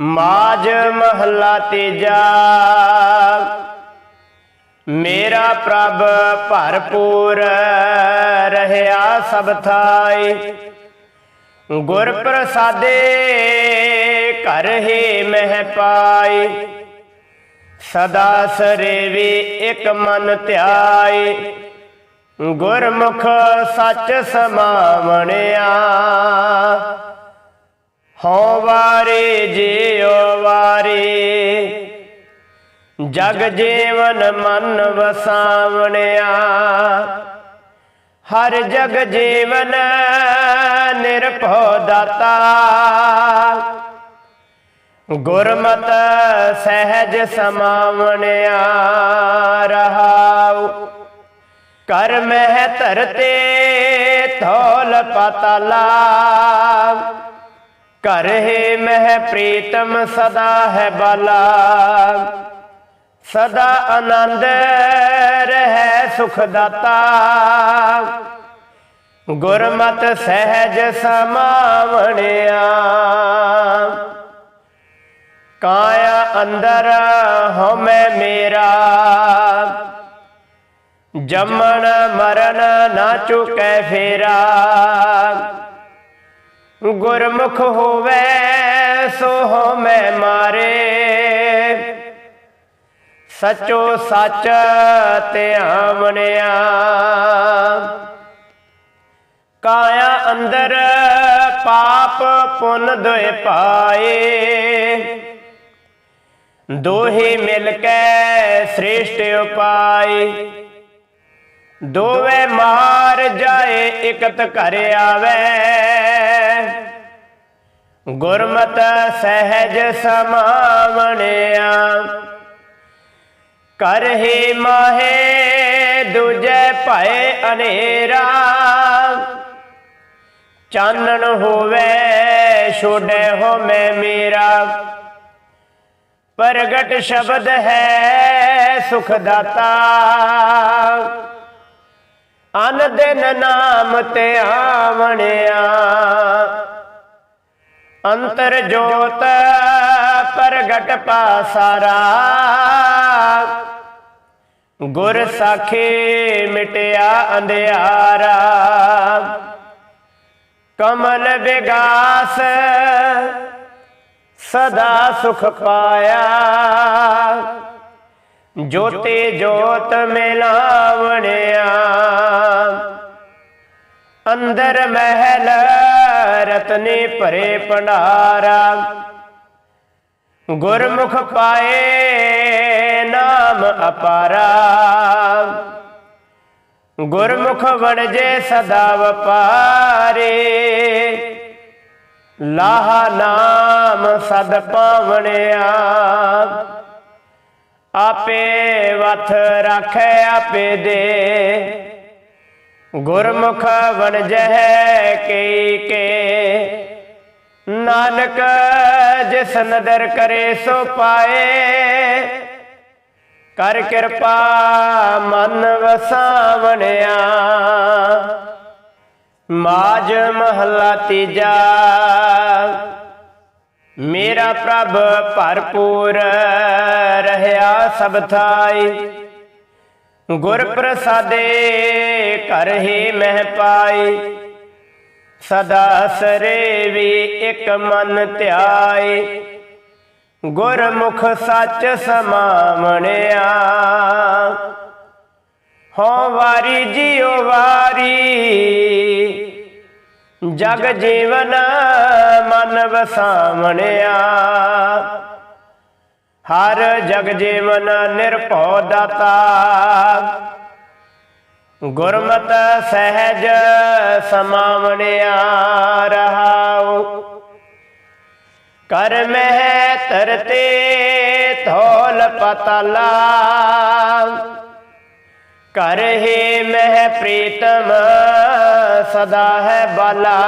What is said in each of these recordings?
ਮਾਜ ਮਹੱਲਾ ਤੀਜਾ। ਮੇਰਾ ਪ੍ਰਭ ਭਰਪੂਰ ਰਹਿਆ ਸਭ ਥਾਈ। ਗੁਰ ਪ੍ਰਸਾਦੇ ਘਰ ਹੀ ਮਹਿ ਪਾਈ। ਸਦਾ ਸਰੇਵੀ ਇਕ ਮਨ ਧਿਆਈ। ਗੁਰਮੁਖ ਸੱਚ ਸਮਾਵਣਿਆ। ਹਉ ਵਾਰੇ ਜਿਉ ਵਾਰੇ। ਜਗ ਜੀਵਨ ਮਨ ਵਸਾਵਣਿਆ। ਹਰ ਜਗ ਜੀਵਨ ਨਿਰਭਉ ਦਾਤਾ। ਗੁਰਮਤ ਸਹਿਜ ਸਮਾਵਣਿਆ। ਰਹਾਉ। ਕਰ ਮਹਿ ਧਰਤੇ ਥੋਲ ਪਤਲਾ। ਘਰ ਹੈ ਮਹਿ ਪ੍ਰੀਤਮ, ਸਦਾ ਹੈ ਬਾਲਾ। ਸਦਾ ਆਨੰਦ ਰਹਿ ਸੁਖ ਦਾਤਾ ਗੁਰਮਤ ਸਹਿਜ ਸਮਾਵਣਿਆ। ਕਾਇਆ ਅੰਦਰ ਹਉਮੈ ਮੇਰਾ। ਜੰਮਣ ਮਰਨ ਨਾ ਚੁਕੈ ਫੇਰਾ। ਗੁਰਮੁਖ ਹੋਵੇ ਸੋ ਹਉਮੈ ਮਾਰੇ। ਸਚੋ ਸੱਚ ਧਿਆਵਣਿਆ ਕਾਇਆ ਅੰਦਰ ਪਾਪ ਪੁੰਨ ਦੋਇ ਪਾਏ। ਦੋਹੇ ਮਿਲ ਕੇ ਸ੍ਰੇਸ਼ਟ ਉਪਾਏ। ਦੋਵੇਂ ਮਾਰ ਜਾਏ, ਇਕਤ ਘਰ ਆਵੇ। ਗੁਰਮਤ ਸਹਿਜ ਸਮਾਵਣਿਆ। ਕਰ ਹੀ ਮਾਹੇ ਦੂਜੇ ਭਏ ਅਨੇਰਾ। ਚਾਨਣ ਹੋਵੇ ਛੋੜੇ ਹੋ ਮੈਂ ਮੇਰਾ। ਪ੍ਰਗਟ ਸ਼ਬਦ ਹੈ ਸੁਖ ਦਾਤਾ। ਅਨ ਦਿਨ ਨਾਮ ਤੇ ਆਵਣਿਆ। ਅੰਤਰ ਜੋਤ ਪ੍ਰਗਟ ਪਾਸਾਰਾ। ਗੁਰ ਸਾਖੀ ਮਿਟਿਆ ਅੰਧਿਆਰਾ। ਕਮਲ ਵਿਗਾਸ ਸਦਾ ਸੁਖ ਪਾਇਆ। ਜੋਤੇ ਜੋਤ ਮਿਲਾਵਣਿਆ। ਅੰਦਰ ਮਹਿਲ ਰਤਨੇ ਭਰੇ ਭੰਡਾਰਾ। ਗੁਰਮੁਖ ਪਾਏ ਨਾਮ ਅਪਾਰਾ। ਗੁਰਮੁਖ ਵਣਜੇ ਸਦਾ ਵਪਾਰੇ। ਲਾਹ ਨਾਮ ਸਦ ਪਾਵਣਿਆ। ਆਪੇ ਵਥ ਰੱਖੈ, ਆਪੇ ਦੇ। ਗੁਰਮੁਖ ਵਣਜਹਿ ਕੀ ਕੇ। ਨਾਨਕ ਜਿਸ ਨਦਰ ਕਰੇ ਸੋ ਪਾਏ। ਕਰ ਕਿਰਪਾ ਮਨ ਵਸਾਵਣਿਆ। ਮਾਜ ਮਹੱਲਾ ਤੀਜਾ। ਮੇਰਾ ਪ੍ਰਭ ਭਰਪੂਰ ਰਹਿਆ ਸਭ ਥਾਈ। ਗੁਰ ਪ੍ਰਸਾਦੇ ਘਰ ਹੀ ਮਹਿ ਪਾਈ। ਸਦਾ ਸਰੇਵੀ ਇੱਕ ਮਨ ਧਿਆਏ ਗੁਰਮੁਖ ਸੱਚ ਸਮਾਵਣਿਆ। ਹੋ ਵਾਰੀ ਜਿਉ ਵਾਰੀ। ਜਗ ਜੀਵਨ ਮਨ ਵਸਾਵਣਿਆ। ਹਰ ਜਗ ਜੀਵਨ ਨਿਰਭਉ ਦਾਤਾ। ਗੁਰਮਤ ਸਹਿਜ ਸਮਾਵਣਿਆ ਰਹਾਉ। ਕਰ ਮਹਿ ਤਰਤੇ ਥੋਲ ਪਤਲਾ। ਕਰ ਹੀ ਮਹਿ ਪ੍ਰੀਤਮ ਸਦਾ ਹੈ ਬਾਲਾ।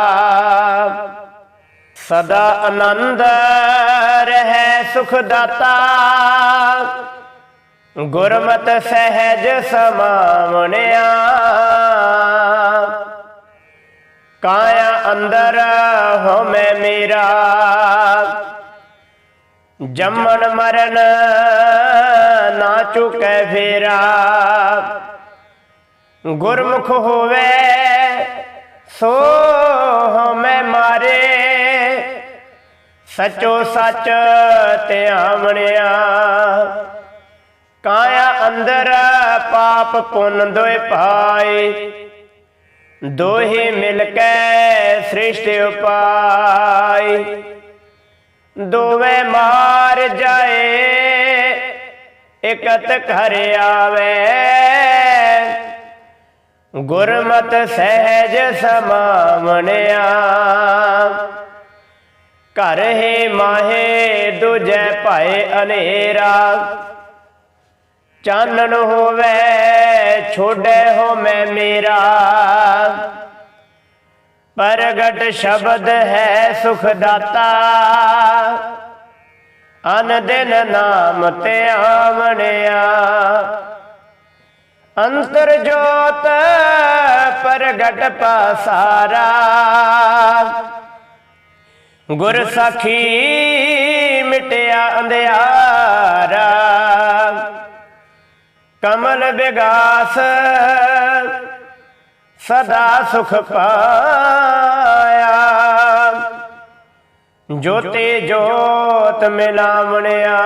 ਸਦਾ ਆਨੰਦ ਰਹਿ ਸੁਖ ਦਾਤਾ। ਗੁਰਮਤ ਸਹਿਜ ਸਮਾਵਣਿਆ। ਕਾਇਆ ਅੰਦਰ ਹਉਮੈ ਮੇਰਾ। ਜੰਮਣ ਮਰਨ ਨਾ ਚੁਕੈ ਫੇਰਾ। ਗੁਰਮੁਖ ਹੋਵੇ ਸੋ ਹਮੈ ਮਾਰੇ। ਸਚੋ ਸੱਚ ਧਿਆਵਣਿਆ ਕਾਇਆ ਅੰਦਰ ਪਾਪ ਪੁੰਨ ਦੋਇ ਪਾਏ ਦੋਹੇ ਮਿਲ ਕੇ ਸ੍ਰਿਸ਼ਟ ਉਪਾਈ। ਦੋਵੇਂ ਮਾਰ ਜਾਏ, ਇਕਤ ਘਰ ਆਵੇ। ਗੁਰਮਤ ਸਹਿਜ ਸਮਾਵਣਿਆ। ਘਰ ਹੀ ਮਾਹੇ, ਦੂਜੈ ਭਾਏ ਅਨੇਰਾ। ਚਾਨਣ ਹੋਵੇ ਛੋੜੇ ਹੋ ਮੈਂ ਮੇਰਾ। ਪ੍ਰਗਟ ਸ਼ਬਦ ਹੈ ਸੁਖ ਦਾਤਾ ਅਨ ਦਿਨ ਨਾਮ ਤੇ ਆਵਣਿਆ। ਅੰਤਰ ਜੋਤ ਪ੍ਰਗਟ ਪਾਸਾਰਾ। ਗੁਰ ਸਖੀ ਮਿਟਿਆ ਅੰਧਿਆਰਾ ਕਮਲ ਵਿਗਾਸ ਸਦਾ ਸੁਖ ਪਾਇਆ। ਜੋਤੀ ਜੋਤ ਮਿਲਾਵਣਿਆ,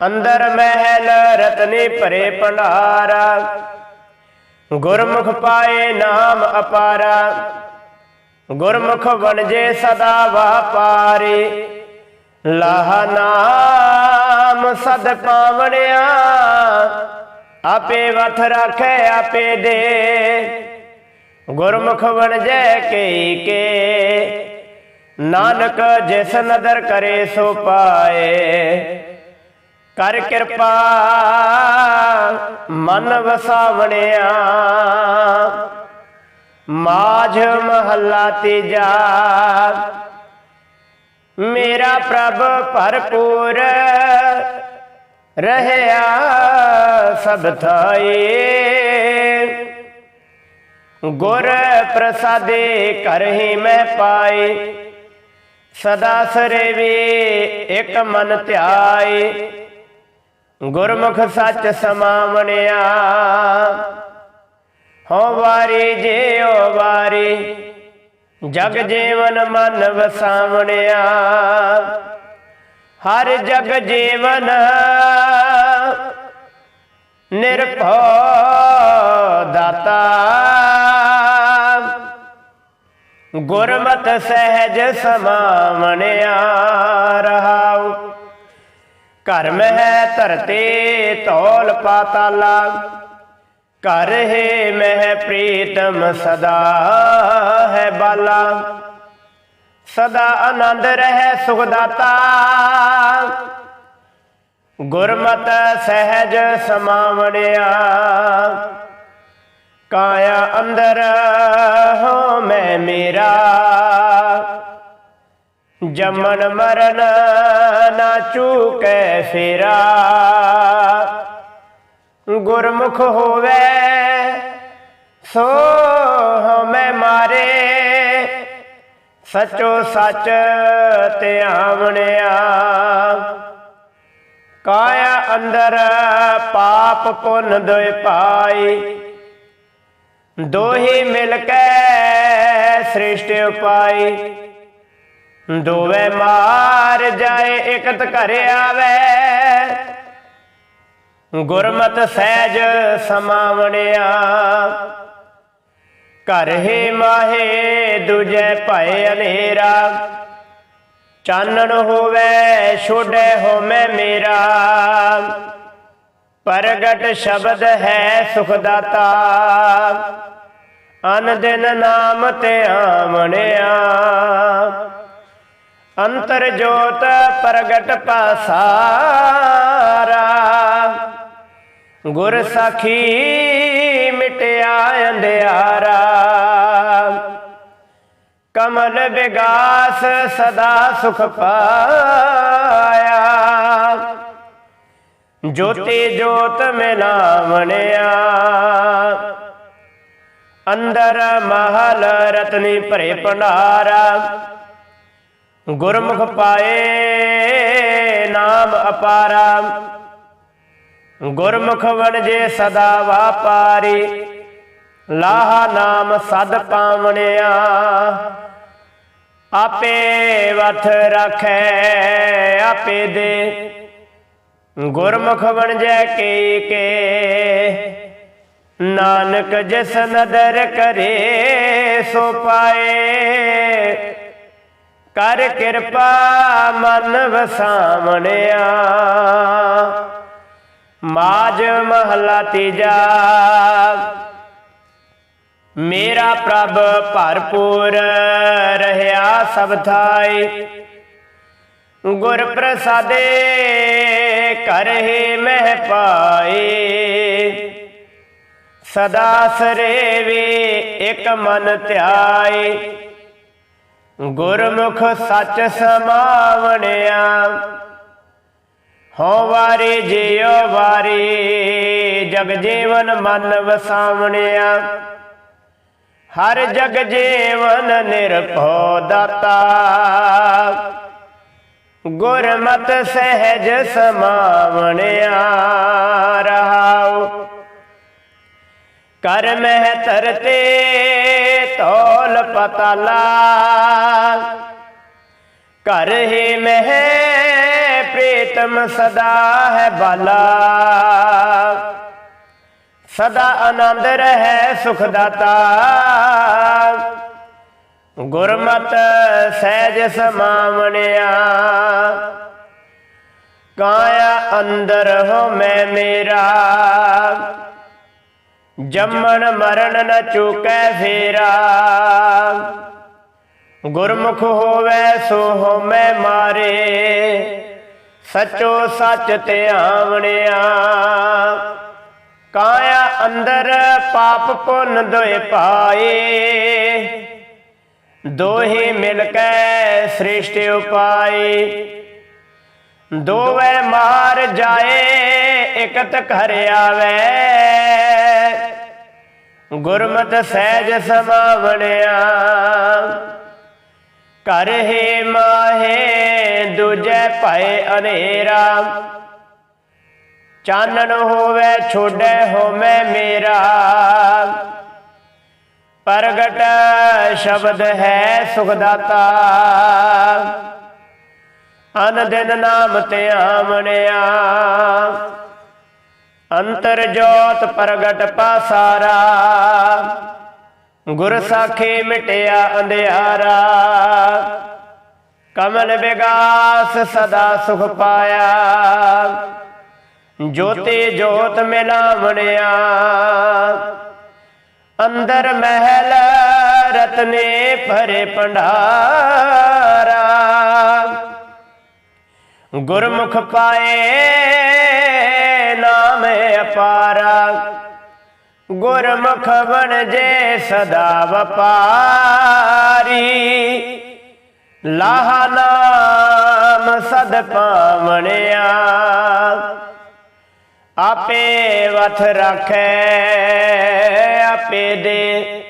ਅੰਦਰ ਮਹਿਲ ਰਤਨੀ ਭਰੇ ਭੰਡਾਰਾ। ਗੁਰਮੁਖ ਪਾਏ ਨਾਮ ਅਪਾਰਾ, ਗੁਰਮੁਖ ਵਣਜੇ ਸਦਾ ਵਾਪਾਰੇ। ਲਾਹਨਾ ਨਾਮ ਸਦ ਪਾਵਣਿਆ, ਆਪੇ ਵਥ ਰੱਖੇ, ਆਪੇ ਦੇ। ਗੁਰਮੁਖ ਵਣਜੈ ਕੇ ਕੇ, ਨਾਨਕ ਜਿਸ ਨਦਰ ਕਰੇ ਸੋ ਪਾਏ। ਕਰ ਕਿਰਪਾ ਮਨ ਵਸਾਵਣਿਆ, ਮਾਝ ਮਹੱਲਾ ਤੀਜਾ। ਮੇਰਾ ਪ੍ਰਭ ਭਰਪੂਰ ਰਹਿਆ ਸਭ ਥਾਏ। ਗੁਰ ਪ੍ਰਸਾਦੇ ਕਰ ਹੀ ਮੈਂ ਪਾਏ। ਸਦਾ ਸਰੇਵੇ ਇੱਕ ਮਨ ਧਿਆਏ। ਗੁਰਮੁਖ ਸੱਚ ਸਮਾਵਣਿਆ। ਹੋ ਵਾਰੀ ਜੇ ਜਿਉ ਵਾਰੀ। ਜਗ ਜੀਵਨ ਮਨ ਵਸਾਵਣਿਆ ਹਰ ਜਗ ਜੀਵਨ ਨਿਰਭਉ ਦਾਤਾ। ਗੁਰਮਤ ਸਹਿਜ ਸਮਾਵਣਿਆ ਰਹਾਉ, ਘਰ ਮਹਿ ਧਰਤੇ ਧੌਲ ਪਾਤਾਲਾ। ਘਰ ਹੈ ਮਹਿ ਪ੍ਰੀਤਮ ਸਦਾ ਹੈ ਬਾਲਾ। ਸਦਾ ਆਨੰਦ ਰਹਿ ਸੁਖਦਾਤਾ। ਗੁਰਮਤ ਸਹਿਜ ਸਮਾਵਣਿਆ। ਕਾਇਆ ਅੰਦਰ ਹੋ ਮੈਂ ਮੇਰਾ। ਜਮਨ ਮਰਨ ਨਾ ਚੂਕੈ ਫੇਰਾ। ਗੁਰਮੁਖ ਹੋਵੇ ਸੋ ਹਮੈ ਮਾਰੇ। ਸਚੋ ਸੱਚ ਧਿਆਵਣਿਆ ਕਾਇਆ ਅੰਦਰ ਪਾਪ ਪੁੰਨ ਦੋਇ ਪਾਈ। ਦੋਹੀ ਮਿਲ ਕੇ ਸ੍ਰਿਸ਼ਟ ਉਪਾਈ। ਦੋਵੇਂ ਮਾਰ ਜਾਏ, ਇਕਤ ਘਰ ਆਵੇ। ਗੁਰਮਤ ਸਹਿਜ ਸਮਾਵਣਿਆ। ਘਰ ਹੀ ਮਾਹੇ, ਦੂਜੇ ਭਏ ਹਨੇਰਾ। ਚਾਨਣ ਹੋਵੇ ਛੋੜੇ ਹੋਮੈ ਮੇਰਾ। ਪ੍ਰਗਟ ਸ਼ਬਦ ਹੈ ਸੁਖ ਦਾਤਾ। ਅਨ ਦਿਨ ਨਾਮ ਤੇ ਆਵਣਿਆ। ਅੰਤਰ ਜੋਤ ਪ੍ਰਗਟ ਪਾਸਾਰਾ। ਗੁਰ ਸਖੀ ਮਿਟਿਆ ਅੰਧਿਆਰਾ। ਕਮਲ ਵਿਗਾਸ ਸਦਾ ਸੁਖ ਪਾਇਆ। ਜੋਤੀ ਜੋਤ ਮਿਲਾਵਣਿਆ। ਅੰਦਰ ਮਹਲ ਰਤਨੀ ਭਰੇ ਭੰਡਾਰਾ। ਗੁਰਮੁਖ ਪਾਏ ਨਾਮ ਅਪਾਰਾ। ਗੁਰਮੁਖ ਵਣਜੇ ਸਦਾ ਵਾਪਾਰੀ, ਲਾਹਾ ਨਾਮ ਸਦ ਪਾਵਣਿਆ। ਆਪੇ ਵਥ ਰਖੈ, ਆਪੇ ਦੇ। ਗੁਰਮੁਖ ਵਣਜੈ ਕੀ ਕੇ, ਨਾਨਕ ਜਿਸ ਨਦਰ ਕਰੇ, ਸੋ ਪਾਏ। ਕਰ ਕਿਰਪਾ ਮਨ ਵਸਾਵਣਿਆ। ਮਾਜ ਮਹਲਾ ਤੀਜਾ। ਮੇਰਾ ਪ੍ਰਭ ਭਰਪੂਰ ਰਹਾ ਸਭ ਥਾਈ। ਗੁਰ ਪ੍ਰਸਾਦੇ ਕਰਹਿ ਮਹਿ ਪਾਏ ਸਦਾ ਸਰੇਵੇ ਇਕ ਮਨ ਧਿਆਏ ਗੁਰਮੁਖ ਸੱਚ ਸਮਾਵਣਿਆ। ਹੋ ਵਾਰੀ ਜਿਉ ਵਾਰੀ, ਜਗ ਜੀਵਨ ਮਨ ਵਸਾਵਣਿਆ। ਹਰ ਜਗ ਜੀਵਨ ਨਿਰਭਉ ਦਾਤਾ। ਗੁਰਮਤ ਸਹਿਜ ਸਮਾਵਣਿਆ ਰਹਾਉ। ਕਰ ਮਹਿ ਧਰਤੇ ਤੋਲ ਪਤਾਲਾ। ਕਰ ਹੀ ਮਹਿ ਪ੍ਰੀਤਮ ਸਦਾ ਹੈ ਬਾਲਾ ਸਦਾ ਆਨੰਦ ਰਹਿ ਸੁਖ ਗੁਰਮਤ ਸਹਿਜ ਸਮਾਵਣਿਆ ਕਾਇਆ ਅੰਦਰ ਹੋ ਮੈਂ ਮੇਰਾ ਜੰਮਣ ਮਰਨ ਨ ਚੁਕੈ ਫੇਰਾ ਗੁਰਮੁਖ ਹੋਵੇ ਸੋ ਹੋ ਮੈਂ ਮਾਰੇ ਸਚੋ ਸੱਚ ਧਿਆਵਣਿਆ ਕਾਇਆ ਅੰਦਰ ਪਾਪ ਪੁੰਨ ਦੋਏ ਪਾਏ। ਦੋਹੇ ਮਿਲ ਕੇ ਸ੍ਰਿਸ਼ਟ ਉਪਾਏ। ਦੋਵੇਂ ਮਾਰ ਜਾਏ, ਇਕਤ ਘਰ ਆਵੇ। ਗੁਰਮਤ ਸਹਿਜ ਸਮਾਵਣਿਆ। ਕਰ ਹੀ ਮਾਹੇ, ਦੂਜੇ ਭਏ ਅਨੇਰਾ। ਚਾਨਣ ਹੋਵੇ, ਛੋੜੇ ਹੋਵੇ ਮੇਰਾ। ਪ੍ਰਗਟ ਸ਼ਬਦ ਹੈ ਸੁਖਦਾਤਾ। ਅਨ ਦਿਨ ਨਾਮ ਤੇ ਆਵਣਿਆ। ਅੰਤਰ ਜੋਤ ਪ੍ਰਗਟ ਪਾਸਾਰਾ। ਗੁਰ ਸਾਖੀ ਮਿਟਿਆ ਅੰਧਿਆਰਾ, ਕਮਲ ਵਿਗਾਸ ਸਦਾ ਸੁਖ ਪਾਇਆ। ਜੋਤੀ ਜੋਤ ਮਿਲਾਵਣਿਆ, ਅੰਦਰ ਮਹਿਲ ਰਤਨੇ ਭਰੇ ਭੰਡਾਰਾ। ਗੁਰਮੁਖ ਪਾਏ ਨਾਮ ਅਪਾਰਾ ਗੁਰਮੁਖ ਬਣ ਜੇ ਸਦਾ ਵਪਾਰੀ। ਲਾਹ ਨਾਮ ਸਦ ਪਾਵਣਿਆ। ਆਪੇ ਵਥ ਰੱਖੈ, ਆਪੇ ਦੇ।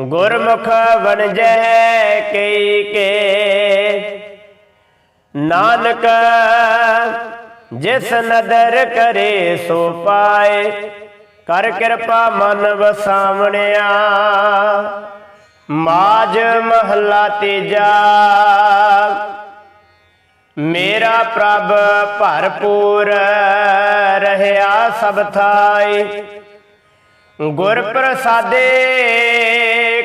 ਗੁਰਮੁਖ ਬਣ ਜੈ ਕਈ ਕੇ। ਨਾਨਕ ਜਿਸ ਨਦਰ ਕਰੇ ਸੋ ਪਾਏ। ਕਰ ਕਿਰਪਾ ਮਨ ਵਸਾਵਣਿਆ। ਮਾਜ ਮਹਲਾ ਤੀਜਾ। ਮੇਰਾ ਪ੍ਰਭ ਭਰਪੂਰ ਰਹਾ ਸਭ ਥਾਈ। ਗੁਰ ਪ੍ਰਸਾਦੇ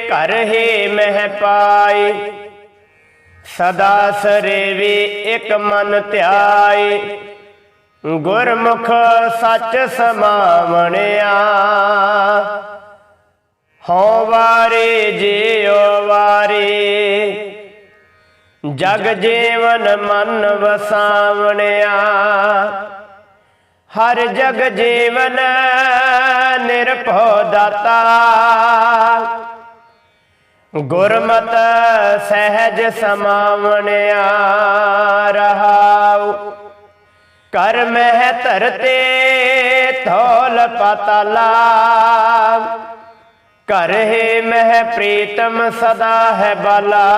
ਘਰ ਹੀ ਮਹਿ ਪਾਈ। ਸਦਾ ਸਰੇਵੀ ਇਕ ਮਨ ਧਿਆਈ। ਗੁਰਮੁਖ ਸੱਚ ਸਮਾਵਣਿਆ। ਹਉ ਵਾਰੀ ਜਿਉ ਵਾਰੀ। ਜਗ ਜੀਵਨ ਮਨ ਵਸਾਵਣਿਆ। ਹਰ ਜਗ ਜੀਵਨ ਨਿਰਭਉ ਦਾਤਾ। ਗੁਰਮਤ ਸਹਿਜ ਸਮਾਵਣਿਆ। ਰਹਾਉ। ਕਰ ਮਹਿ ਧਰਤੇ ਥੋਲ ਪਤਾਲਾ। ਕਰ ਹੈ ਮਹਿ ਪ੍ਰੀਤਮ, ਸਦਾ ਹੈ ਬਾਲਾ।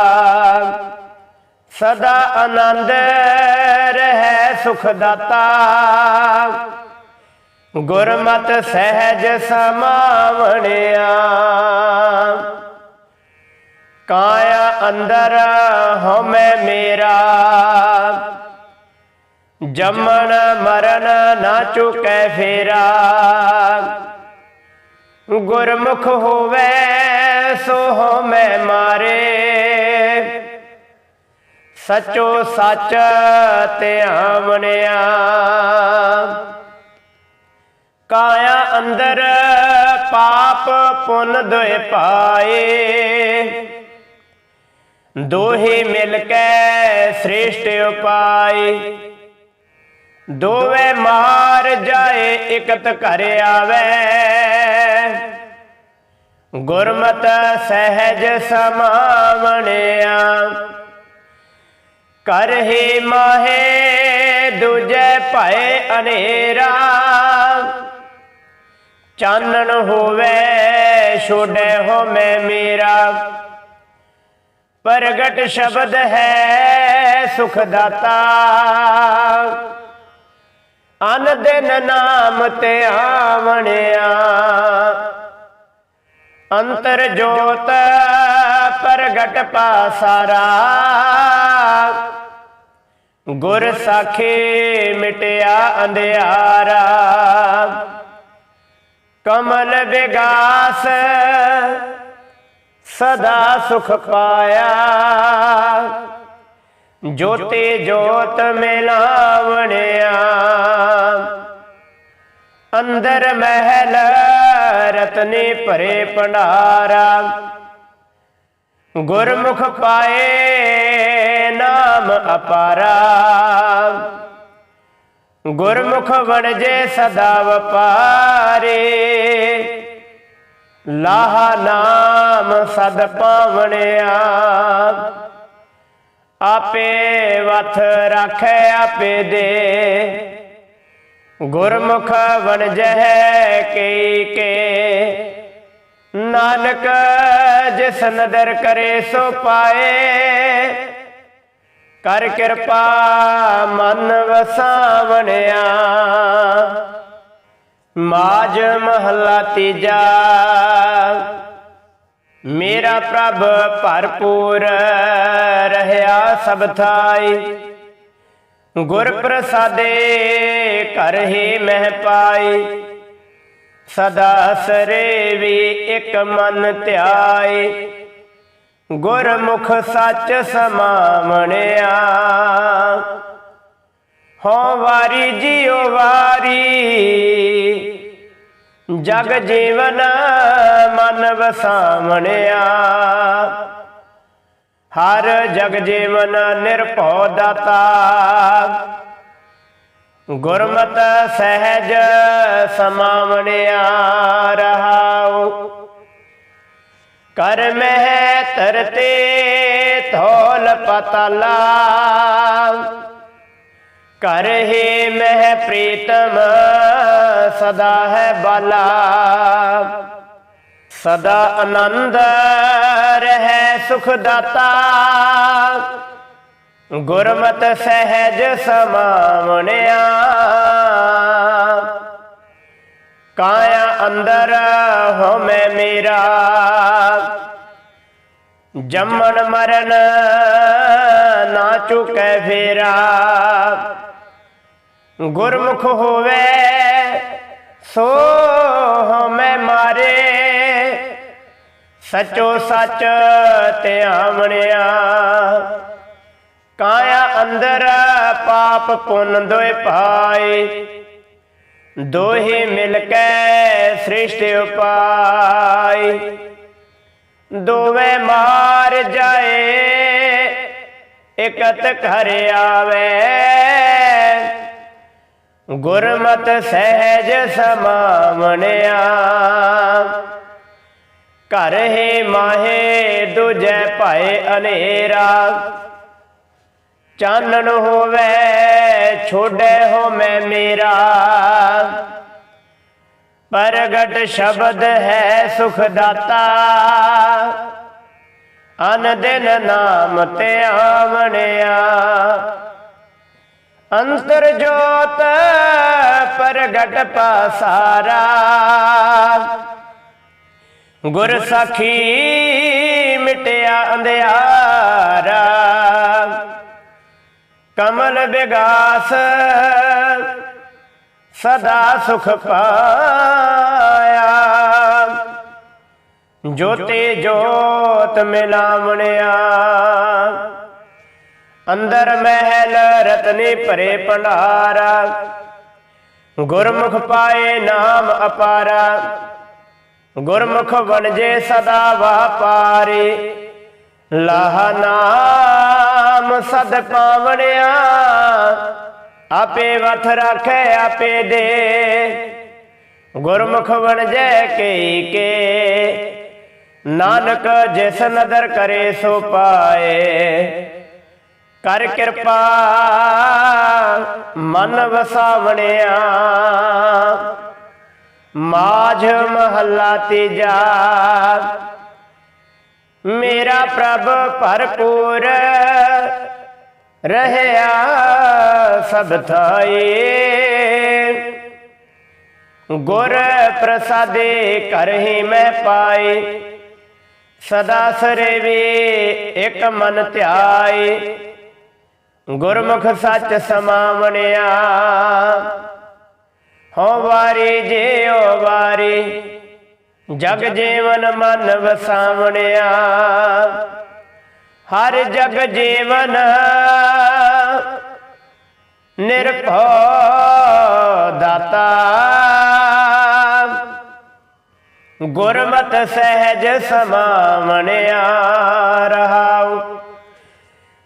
ਸਦਾ ਆਨੰਦ ਰਹਿ ਸੁਖ ਦਾਤਾ। ਗੁਰਮਤ ਸਹਿਜ ਸਮਾਵਣਿਆ। ਕਾਇਆ ਅੰਦਰ ਹਉਮੈ ਮੇਰਾ। ਜੰਮਣ ਮਰਨ ਨਾ ਚੁਕੈ ਫੇਰਾ। ਗੁਰਮੁਖ ਹੋਵੇ ਸੋ ਹਉਮੈ ਮਾਰੇ। ਸਚੋ ਸੱਚ ਧਿਆਵਣਿਆ ਕਾਇਆ ਅੰਦਰ ਪਾਪ ਪੁੰਨ ਦੋਇ ਪਾਏ। ਦੋਹੇ ਮਿਲ ਕੇ ਸ੍ਰੇਸ਼ਟ ਉਪਾਏ। ਦੋਵੇ ਮਾਰ ਜਾਏ ਇਕਤ ਘਰ ਆਵੇ। ਗੁਰਮਤ ਸਹਿਜ ਸਮਾਵਣਿਆ ਕਰ ਹੀ ਮਾਹੇ, ਦੂਜੇ ਭਏ ਅਨੇਰਾ। ਚਾਨਣ ਹੋਵੇ ਛੋੜੇ ਹੋ ਮੈਂ ਮੇਰਾ। ਪ੍ਰਗਟ ਸ਼ਬਦ ਹੈ ਸੁਖ ਦਾਤਾ। ਅਨ ਦਿਨ ਨਾਮ ਤੇ ਆਵਣਿਆ। ਅੰਤਰ ਜੋਤ ਪ੍ਰਗਟ ਪਾਸਾਰਾ। ਗੁਰ ਸਾਖੀ ਮਿਟਿਆ ਅੰਧਿਆਰਾ। ਕਮਲ ਵਿਗਾਸ ਸਦਾ ਸੁਖ ਪਾਇਆ। ਜੋਤੇ ਜੋਤ ਮਿਲਾਵਣਿਆ। ਅੰਦਰ ਮਹਿਲ ਰਤਨੇ ਭਰੇ ਭੰਡਾਰਾ। ਗੁਰਮੁਖ ਪਾਏ ਨਾਮ ਅਪਾਰਾ। ਗੁਰਮੁਖ ਵਣਜੇ ਸਦਾ ਵਪਾਰੇ। ਲਾਹ ਨਾਮ ਸਦ ਪਾਵਣਿਆ। ਆਪੇ ਵਥ ਰੱਖੇ ਆਪੇ ਦੇ। ਗੁਰਮੁਖ ਵਣਜਹਿ ਕੀ ਕੇ। ਨਾਨਕ ਜਿਸ ਨਦਰ ਕਰੇ ਸੋ ਪਾਏ। ਕਰ ਕਿਰਪਾ ਮਨ ਵਸਾਵਣਿਆ। ਮਾਜ ਮਹੱਲਾ ਤੀਜਾ। ਮੇਰਾ ਪ੍ਰਭ ਭਰਪੂਰ ਰਹਿਆ ਸਭ ਥਾਈ। ਗੁਰ ਪ੍ਰਸਾਦੇ ਘਰ ਹੀ ਮਹਿ ਪਾਈ। ਸਦਾ ਸਰੇ ਵੀ ਇੱਕ ਮਨ ਧਿਆਏ ਗੁਰਮੁਖ ਸੱਚ ਸਮਾਵਣਿਆ। ਹੋ ਵਾਰੀ ਜਿਉ ਵਾਰੀ ਜਗ ਜੀਵਨ ਮਨ ਵਸਾਵਣਿਆ। ਹਰ ਜਗ ਜੀਵਨ ਨਿਰਭਉ ਦਾਤਾ। ਗੁਰਮਤ ਸਹਿਜ ਸਮਾਵਣਿਆ ਰਹਾਉ। ਕਰ ਮਹਿ ਤਰਤੇ ਥੋਲ ਪਤਲਾ। ਕਰ ਹੀ ਮਹਿ ਪ੍ਰੀਤਮ ਸਦਾ ਹੈ ਬਾਲਾ। ਸਦਾ ਆਨੰਦ ਰਹਿ ਸੁਖ ਦਾਤਾ। ਗੁਰਮਤ ਸਹਿਜ ਸਮਾਵਣਿਆ। ਕਾਇਆ ਅੰਦਰ ਹਉਮੈ ਮੇਰਾ। ਜੰਮਣ ਮਰਨ ਨਾ ਚੁਕੈ ਫੇਰਾ। ਗੁਰਮੁਖ ਹੋਵੇ ਸੋ ਹਉਮੈ ਮਾਰੇ। ਸਚੋ ਸੱਚ ਧਿਆਵਣਿਆ ਕਾਇਆ ਅੰਦਰ ਪਾਪ ਪੁੰਨ ਦੋਏ ਪਾਏ ਦੋਹੇ ਮਿਲ ਕੇ ਸ੍ਰਿਸ਼ਟ ਉਪਾਈ ਦੋਵੇਂ ਮਾਰ ਜਾਏ, ਇਕਤ ਘਰ ਆਵੇ। ਗੁਰਮਤ ਸਹਿਜ ਸਮਾਵਣਿਆ। ਘਰ ਹੀ ਮਾਹੇ ਦੂਜੈ ਭਾਏ ਅਨੇਰਾ। ਚਾਨਣ ਹੋਵੇ ਛੋੜੇ ਹੋ ਮੈਂ ਮੇਰਾ। ਪ੍ਰਗਟ ਸ਼ਬਦ ਹੈ ਸੁਖ ਦਾਤਾ। ਅਨ ਦਿਨ ਨਾਮ ਤੇ ਆਵਣਿਆ। ਅੰਤਰ ਜੋਤ ਪ੍ਰਗਟ ਪਾਸਾਰਾ। ਗੁਰ ਸਖੀ ਮਿਟਿਆ ਅੰਧਿਆਰਾ। ਕਮਲ ਵਿਗਾਸ ਸਦਾ ਸੁਖ ਪਾਇਆ। ਜੋਤੇ ਜੋਤ ਮਿਲਾਵਣਿਆ। ਅੰਦਰ ਮਹਿਲ ਰਤਨੀ ਭਰੇ ਭੰਡਾਰਾ। ਗੁਰਮੁਖ ਪਾਏ ਨਾਮ ਅਪਾਰਾ। ਗੁਰਮੁਖ ਵਣਜੇ ਸਦਾ ਵਾਪਾਰੇ। ਲਾਹ ਨਾਮ ਸਦ ਪਾਵਣਿਆ। ਆਪੇ ਵਥ ਰੱਖੇ, ਆਪੇ ਦੇ। ਗੁਰਮੁਖ ਵਣਜੈ ਕੇ ਕੇ। ਨਾਨਕ ਜਿਸ ਨਦਰ ਕਰੇ ਸੋ ਪਾਏ। ਕਰ ਕਿਰਪਾ ਮਨ ਵਸਾਵਣਿਆ। ਮਾਝ ਮਹੱਲਾ ਤੀਜਾ। ਮੇਰਾ ਪ੍ਰਭ ਭਰਪੂਰ ਰਹਿਆ ਸਭ ਥਾਏ ਗੁਰ ਪ੍ਰਸਾਦੇ ਕਰਹੀ ਮੈਂ ਪਾਏ ਸਦਾ ਸਰੇਵੇ ਇੱਕ ਮਨ ਧਿਆਏ ਗੁਰਮੁਖ ਸੱਚ ਸਮਾਵਣਿਆ। ਹੋ ਵਾਰੀ ਜਿਉ ਵਾਰੀ, ਜਗ ਜੀਵਨ ਮਨ ਵਸਾਵਣਿਆ। ਹਰ ਜਗ ਜੀਵਨ ਨਿਰਭਉ ਦਾਤਾ। ਗੁਰਮਤ ਸਹਿਜ ਸਮਾਵਣਿਆ ਰਹਾਉ।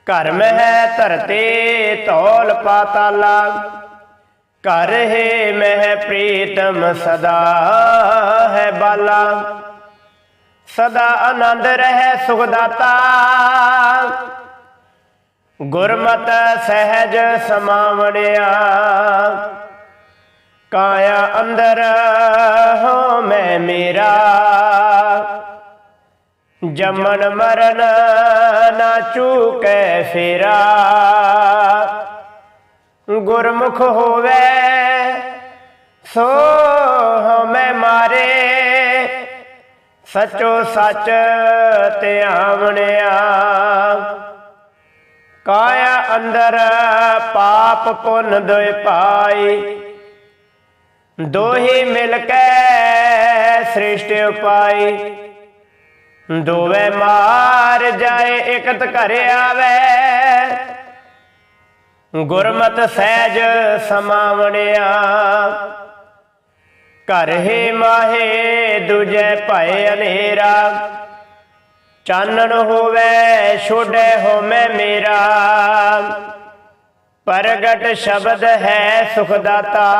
ਘਰ ਮਹਿ ਧਰਤੇ ਧੌਲ ਪਾਤਾਲਾ। ਘਰ ਹੈ ਮਹਿ ਪ੍ਰੀਤਮ ਸਦਾ ਹੈ ਬਾਲਾ। ਸਦਾ ਆਨੰਦ ਰਹਿ ਸੁਖ ਗੁਰਮਤ ਸਹਿਜ ਸਮਾਵਣਿਆ। ਕਾਇਆ ਅੰਦਰ ਹੋ ਮੈਂ ਮੇਰਾ। ਜਮਨ ਮਰਨ ਨਾ ਚੂਕੈ ਫੇਰਾ। ਗੁਰਮੁਖ ਹੋਵੇ ਸੋ ਹਮੈ ਮਾਰੇ। ਸਚੋ ਸੱਚ ਤੇ ਆਵਣਿਆ। ਕਾਇਆ ਅੰਦਰ ਪਾਪ ਪੁੰਨ ਦੋਇ ਪਾਈ। ਦੋਹੀ ਮਿਲ ਕੇ ਸ੍ਰਿਸ਼ਟ ਉਪਾਈ। ਦੋਵੇਂ ਮਾਰ ਜਾਏ, ਇਕਤ ਘਰ ਆਵੇ। ਗੁਰਮਤ ਸਹਿਜ ਸਮਾਵਣਿਆ। ਘਰ ਹੀ ਮਾਹੇ, ਦੂਜੇ ਭਏ ਹਨੇਰਾ। ਚਾਨਣ ਹੋਵੇ ਛੋੜੇ ਹੋਮੈ ਮੇਰਾ। ਪ੍ਰਗਟ ਸ਼ਬਦ ਹੈ ਸੁਖ ਦਾਤਾ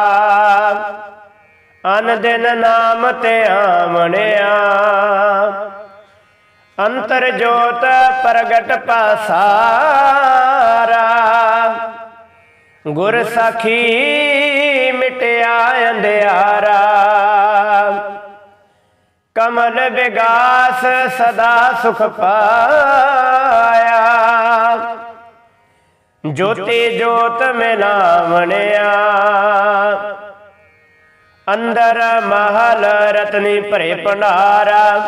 ਅਨ ਦਿਨ ਨਾਮ ਤੇ ਆਵਣਿਆ। ਅੰਤਰ ਜੋਤ ਪ੍ਰਗਟ ਪਾਸਾਰਾ। ਗੁਰ ਸਖੀ ਮਿਟਿਆ ਅੰਧਿਆਰਾ। ਕਮਲ ਵਿਗਾਸ ਸਦਾ ਸੁਖ ਪਾਇਆ। ਜੋਤੀ ਜੋਤ ਮਿਲਾਵਣਿਆ। ਅੰਦਰ ਮਹਲ ਰਤਨੀ ਭਰੇ ਭੰਡਾਰਾ।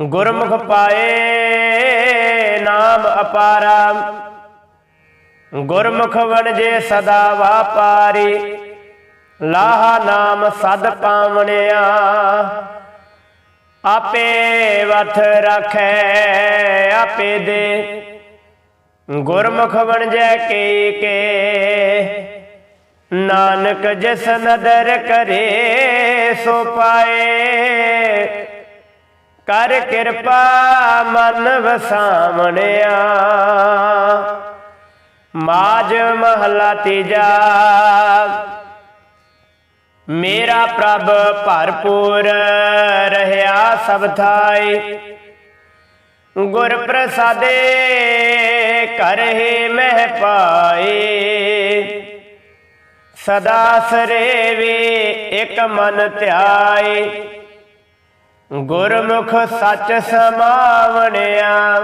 ਗੁਰਮੁਖ ਪਾਏ, ਨਾਮ ਅਪਾਰਾ। ਗੁਰਮੁਖ ਵਣਜੇ ਸਦਾ ਵਾਪਾਰੀ, ਲਾਹ ਨਾਮ ਸਦ ਪਾਵਣਿਆ। ਆਪੇ ਵਥ ਰਖੈ, ਆਪੇ ਦੇ। ਗੁਰਮੁਖ ਵਣਜੈ ਕੇ ਕੇ, ਨਾਨਕ ਜਿਸ ਨਦਰ ਕਰੇ, ਸੋ ਪਾਏ। ਕਰ ਕਿਰਪਾ ਮਨ ਵਸਾਵਣਿਆ। ਮਾਜ ਮਹਲਾ ਤੀਜਾ। ਮੇਰਾ ਪ੍ਰਭ ਭਰਪੂਰ ਰਹਿਆ ਸਭ ਥਾਈ। ਗੁਰ ਪ੍ਰਸਾਦੇ ਕਰਹਿ ਮਹਿ ਪਾਏ ਸਦਾ ਸਰੇਵੇ ਇਕ ਮਨ ਧਿਆਏ ਗੁਰਮੁਖ ਸੱਚ ਸਮਾਵਣਿਆ।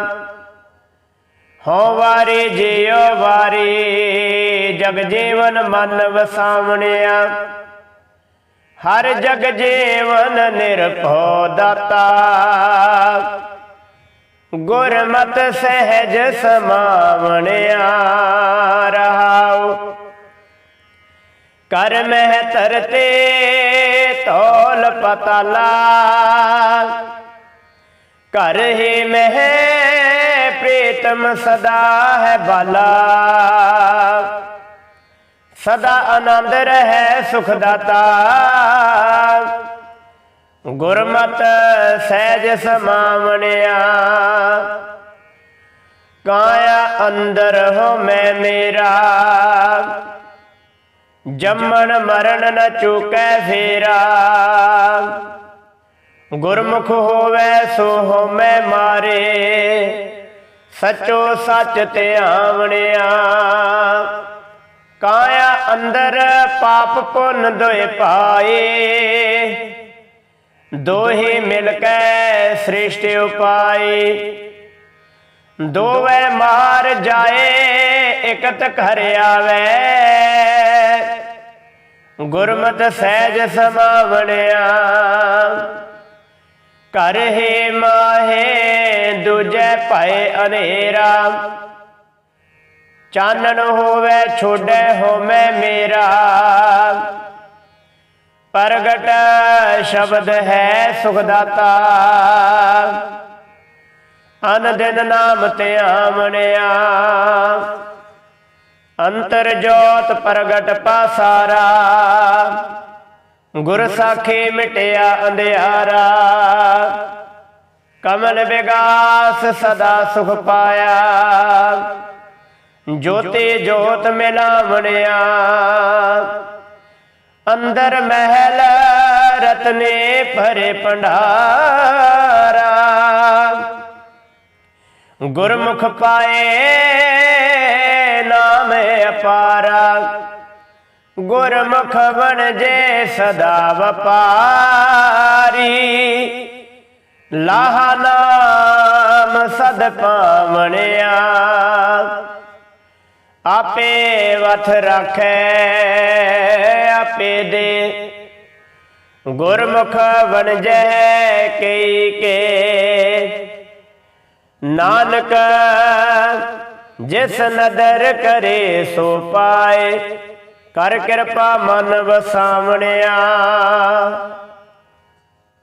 ਹੋ ਵਾਰੀ ਜਿਉ ਵਾਰੀ, ਜਗ ਜੀਵਨ ਮਨ ਵਸਾਵਣਿਆ। ਹਰ ਜਗ ਜੀਵਨ ਨਿਰਭਉ ਦਾਤਾ। ਗੁਰਮਤ ਸਹਿਜ ਸਮਾਵਣਿਆ ਰਹਾਉ। ਕਰ ਮਹਿ ਧਰਤੇ ਤੋਲ ਪਤਲਾ ਕਰ ਹੀ ਮਹਿ ਪ੍ਰੀਤਮ ਸਦਾ ਹੈ ਬਾਲਾ। ਸਦਾ ਆਨੰਦ ਰਹਿ ਸੁਖ ਦਾਤਾ ਗੁਰਮਤ ਸਹਿਜ ਸਮਾਵਣਿਆ। ਕਾਇਆ ਅੰਦਰ ਹੋ ਮੈਂ ਮੇਰਾ। ਜੰਮਣ ਮਰਨ ਨ ਚੁਕੈ ਫੇਰਾ। ਗੁਰਮੁਖ ਹੋਵੇ ਸੋ ਹੋ ਮੈਂ ਮਾਰੇ। ਸਚੋ ਸੱਚ ਤੇ ਧਿਆਵਣਿਆ ਕਾਇਆ ਅੰਦਰ ਪਾਪ ਪੁੰਨ ਦੋਏ ਪਾਏ। ਦੋਹੇ ਮਿਲ ਕੇ ਸ੍ਰਿਸ਼ਟ ਉਪਾਏ। ਦੋਵੇਂ ਮਾਰ ਜਾਏ ਇਕਤ ਘਰ ਆਵੇ ਗੁਰਮਤ ਸਹਿਜ ਸਮਾਵਣਿਆ। ਕਰ ਹੀ ਮਾਹੇ, ਦੂਜੇ ਭਏ ਹਨੇਰਾ ਚਾਨਣ ਹੋਵੇ ਛੋੜੇ ਹੋਵੇ ਮੇਰਾ। ਪ੍ਰਗਟ ਸ਼ਬਦ ਹੈ ਸੁਖਦਾਤਾ। ਅਨ ਦਿਨ ਨਾਮ ਤੇ ਆਵਣਿਆ। ਅੰਤਰ ਜੋਤ ਪ੍ਰਗਟ ਪਾਸਾਰਾ। ਗੁਰ ਸਾਖੀ ਮਿਟਿਆ ਅੰਧਿਆਰਾ। ਕਮਲ ਵਿਗਾਸ ਸਦਾ ਸੁਖ ਪਾਇਆ। ਜੋਤੀ ਜੋਤ ਮਿਲਾਵਣਿਆ। ਅੰਦਰ ਮਹਿਲ ਰਤਨੇ ਭਰੇ ਭੰਡਾਰਾ। ਗੁਰਮੁਖ ਪਾਏ ਨਾਮ ਅਪਾਰਾ। ਗੁਰਮੁਖ ਬਣ ਜੇ ਸਦਾ ਵਪਾਰੀ। ਲਾਹ ਨਾਮ ਸਦ ਪਾਵਣਿਆ। ਆਪੇ ਵਥ ਰੱਖੈ, ਆਪੇ ਦੇ। ਗੁਰਮੁਖ ਬਣ ਜੈ ਕਈ ਕੇ। ਨਾਨਕ ਜਿਸ ਨਦਰ ਕਰੇ ਸੋ ਪਾਏ। ਕਰ ਕਿਰਪਾ ਮਨ ਵਸਾਵਣਿਆ।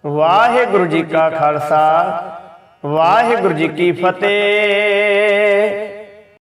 ਵਾਹਿਗੁਰੂ ਜੀ ਕਾ ਖਾਲਸਾ, ਵਾਹਿਗੁਰੂ ਜੀ ਕੀ ਫਤਿਹ।